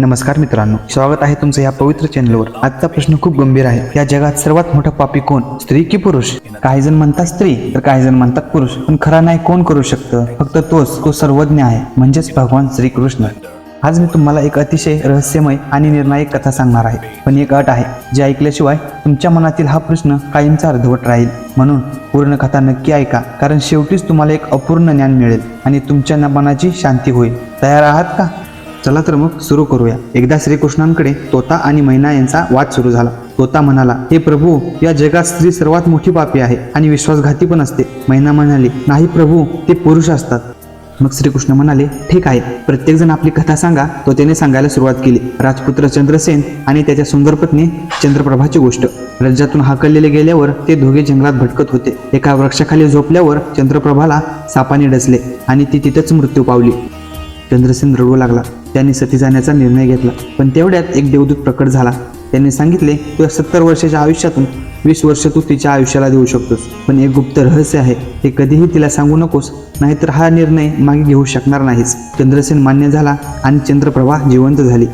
नमस्कार मित्रांनो स्वागत आहे तुमचं या पवित्र चॅनलवर आजचा प्रश्न खूप गंभीर आहे. या जगात सर्वात मोठा पापी कोण? स्त्री की पुरुष? काही जण म्हणतात स्त्री तर काही जण म्हणतात पुरुष. पण खरा नाही कोण करू शकतं? फक्त तोच तो सर्वज्ञ आहे म्हणजेच भगवान श्रीकृष्ण. आज मी तुम्हाला एक अतिशय रहस्यमय आणि निर्णायक कथा सांगणार आहे. पण एक अट आहे जे ऐकल्याशिवाय तुमच्या मनातील हा प्रश्न कायमचा अर्धवट राहील. म्हणून पूर्ण कथा नक्की ऐका कारण शेवटीच तुम्हाला एक अपूर्ण ज्ञान मिळेल आणि तुमच्या मनाची शांती होईल. तयार आहात का? चला तर मग सुरू करूया. एकदा श्रीकृष्णांकडे तोता आणि मैना यांचा वाद सुरू झाला. तोता म्हणाला हे प्रभू या जगात स्त्री सर्वात मोठी पापी आहे आणि विश्वासघाती पण असते. मैना म्हणाली नाही प्रभू ते पुरुष असतात. मग श्रीकृष्ण म्हणाले ठीक आहे प्रत्येकजण आपली कथा सांगा. तो त्याने सांगायला सुरुवात केली. राजपुत्र चंद्रसेन आणि त्याच्या सुंदर पत्नी चंद्रप्रभाची गोष्ट. रज्जातून हाकललेले गेल्यावर ते दोघे जंगलात भटकत होते. एका वृक्षाखाली झोपल्यावर चंद्रप्रभाला सापाने डसले आणि ती तिथंच मृत्यू पावली. चंद्रसेन रडू लागला. त्यांनी सती जाण्याचा निर्णय घेतला. पण तेवढ्यात एक देवदूत प्रकट झाला. त्यांनी सांगितले तुझ्या सत्तर वर्षाच्या आयुष्यातून वीस वर्ष तू तिच्या आयुष्याला देऊ शकतोस. पण एक गुप्त रहस्य आहे. हे कधीही तिला सांगू नकोस नाहीतर हा निर्णय मागे घेऊ शकणार नाहीस. चंद्रसेन मान्य झाला आणि चंद्रप्रभा जिवंत झाली.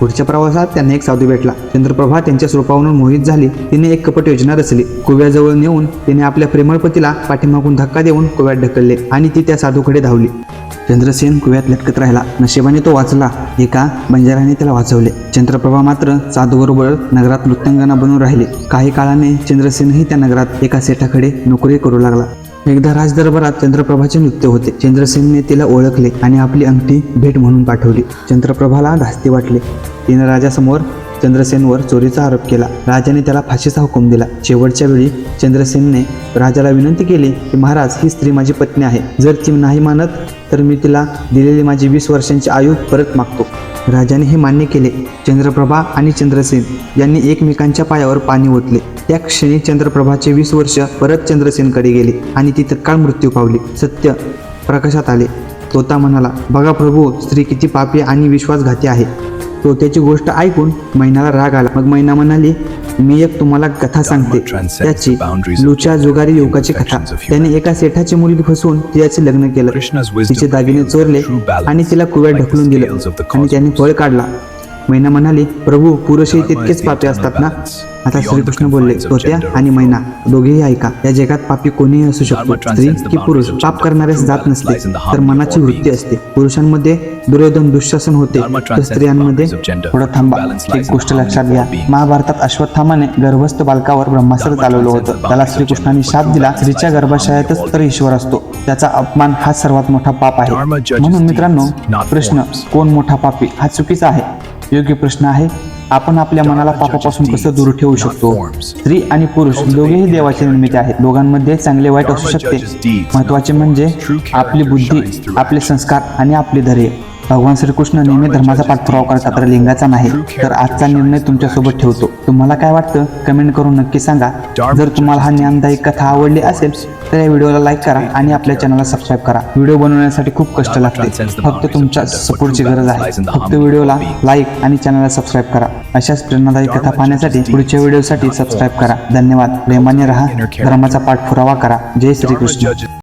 पुढच्या प्रवासात त्यांना एक साधू भेटला. चंद्रप्रभा त्यांच्या स्वरूपावरून मोहित झाली. तिने एक कपट योजना रचली. कुव्याजवळ नेऊन तिने आपल्या प्रेमळ पतीला पाठीमागून धक्का देऊन कुव्यात ढकलले आणि ती त्या साधूकडे धावली. चंद्रसेन कुव्यात लटकत राहिला. नशिबाने तो वाचला. एका बंजाराने त्याला वाचवले. चंद्रप्रभा मात्र साधूबरोबर नगरात नृत्यांगना बनून राहिले. काही काळाने चंद्रसेनही त्या नगरात एका सेठाकडे नोकरी करू लागला. एकदा राजदरबारात चंद्रप्रभाचे नृत्य होते. चंद्रसेनने तिला ओळखले आणि आपली अंगठी भेट म्हणून पाठवली. चंद्रप्रभाला धास्ती वाटले. तिने राजासमोर चंद्रसेनवर चोरीचा आरोप केला. राजाने त्याला फाशीचा हुकूम दिला. शेवटच्या वेळी चंद्रसेनने राजाला विनंती केली की महाराज ही स्त्री माझी पत्नी आहे. जर ती नाही मानत तर मी तिला दिलेली माझी वीस वर्षांची आयु परत मागतो. राजाने हे मान्य केले. चंद्रप्रभा आणि चंद्रसेन यांनी एकमेकांच्या पायावर पाणी ओतले. त्या क्षणी चंद्रप्रभाचे वीस वर्ष परत चंद्रसेनकडे गेले आणि ती तत्काळ मृत्यू पावली. सत्य प्रकाशात आले. तोता म्हणाला बघा प्रभू स्त्री किती पापी आणि विश्वासघाती आहे. तोत्याची गोष्ट ऐकून मैनाला राग आला. मग मैना म्हणाली मी एक तुम्हाला कथा सांगते. त्याची लुच्या जुगारी युवकाची कथा. त्याने एका सेठाची मुलगी फसवून तिच्याचे लग्न केलं. तिचे दागिने चोरले आणि तिला कुव्यात ढकलून दिलं. आणि त्याने फळ काढला. मैना म्हणाली प्रभू पुरुषही तितकेच पापी असतात ना? आता श्रीकृष्ण बोलले तोत्या आणि मैना दोघेही ऐका या जगात पापी कोणीही असू शकतो. स्त्री की पुरुष पाप करणाऱ्यास जात नसते तर मनाची वृत्ती असते. पुरुषांमध्ये दुर्योधन दुःशासन होते तर स्त्रियांमध्ये थोडं थांबा. एक गोष्ट लक्षात घ्या महाभारतात अश्वत्थामाने गर्भस्थ बालकावर ब्रह्मास्त्र चालवलं होतं. त्याला श्रीकृष्णाने शाप दिला स्त्रीच्या गर्भाशयातच तर ईश्वर असतो. त्याचा अपमान हा सर्वात मोठा पाप आहे. म्हणून मित्रांनो प्रश्न कोण मोठा पापी? हा चुकीचा आहे. योग्य प्रश्न आहे आपण आपल्या मनाला पापापासून कसं दूर ठेवू शकतो? स्त्री आणि पुरुष दोघेही देवाची निर्मिती आहेत. दोघांमध्ये चांगले वाईट असू शकते. महत्त्वाचे म्हणजे आपली बुद्धी आपले संस्कार आणि आपले धैर्य. भगवान श्रीकृष्ण नेहमी धर्माचा पाठपुरावा करतात तर लिंगाचा नाही. तर आजचा निर्णय तुमच्यासोबत ठेवतो. तुम्हाला काय वाटतं? कमेंट करून नक्की सांगा. जर तुम्हाला हा ज्ञानदायी कथा आवडली असेल तर या व्हिडिओला लाईक करा आणि आपल्या चॅनलला सबस्क्राईब करा. व्हिडिओ बनवण्यासाठी खूप कष्ट लागते. फक्त तुमच्या सपोर्टची गरज आहे. फक्त व्हिडिओला लाईक आणि चॅनलला सबस्क्राईब करा. अशाच प्रेरणादायी कथा पाहण्यासाठी पुढच्या व्हिडिओसाठी सबस्क्राईब करा. धन्यवाद. प्रेमाने राहा. धर्माचा पाठपुरावा करा. जय श्रीकृष्ण.